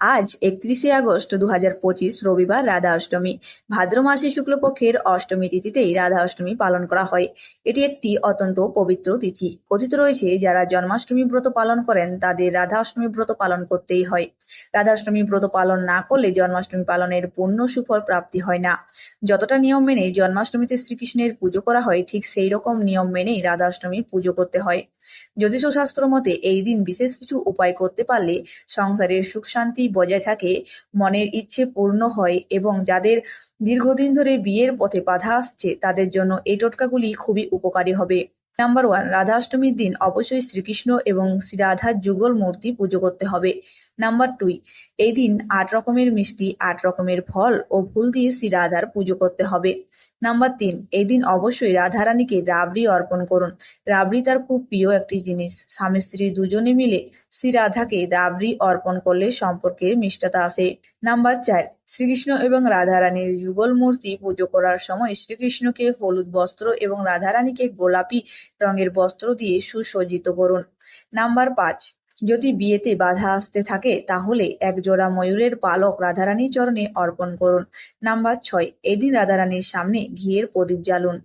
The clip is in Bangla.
আজ একত্রিশে আগস্ট দু হাজার পঁচিশ রবিবার রাধা অষ্টমী। ভাদ্র মাসে শুক্লপক্ষের অষ্টমী তিথিতেই রাধা অষ্টমী পালন করা হয়। এটি একটি অত্যন্ত পবিত্র তিথি। কথিত রয়েছে, যারা জন্মাষ্টমী ব্রত পালন করেন, তাদের রাধা অষ্টমী ব্রত পালন করতেই হয়। রাধা অষ্টমী ব্রত পালন না করলে জন্মাষ্টমী পালনের পূর্ণ সুফল প্রাপ্তি হয় না। যতটা নিয়ম মেনে জন্মাষ্টমীতে শ্রীকৃষ্ণের পুজো করা হয়, ঠিক সেই রকম নিয়ম মেনেই রাধাষ্টমীর পুজো করতে হয়। জ্যোতিষ শাস্ত্র মতে, এই দিন বিশেষ কিছু উপায় করতে পারলে সংসারের সুখ শান্তি বজায় থাকে, মনের ইচ্ছে পূর্ণ হয় এবং যাদের দীর্ঘদিন ধরে বিয়ের পথে বাধা আসছে, তাদের জন্য এই টোটকাগুলি খুবই উপকারী হবে। নাম্বার ওয়ান রাধা অষ্টমীর দিন অবশ্যই শ্রীকৃষ্ণ এবং শ্রী রাধার যুগল মূর্তি পুজো করতে হবে। নাম্বার টুই এই দিন আট রকমের মিষ্টি, আট রকমের ফল ও ফুল দিয়ে শ্রী রাধার পুজো করতে হবে। নাম্বার তিন, এই দিন অবশ্যই রাধারানীকে রাবড়ি অর্পণ করুন। রাবড়ি তার খুব প্রিয় একটি জিনিস। স্বামী স্ত্রী দুজনে মিলে শ্রী রাধাকে রাবড়ি অর্পণ করলে সম্পর্কের মিষ্টতা আসে। নাম্বার চার শ্রীকৃষ্ণ এবং রাধারানীর যুগল মূর্তি পুজো করার সময় শ্রীকৃষ্ণকে হলুদ বস্ত্র এবং রাধারানীকে গোলাপি রঙের বস্ত্র দিয়ে সুসজ্জিত করুন। নাম্বার পাঁচ, যদি বিয়েতে বাধা আসতে থাকে, তাহলে এক জোড়া ময়ূরের পালক রাধারানীর চরণে অর্পণ করুন। নাম্বার ছয়, এদিন রাধারানীর সামনে ঘিয়ের প্রদীপ জ্বালুন।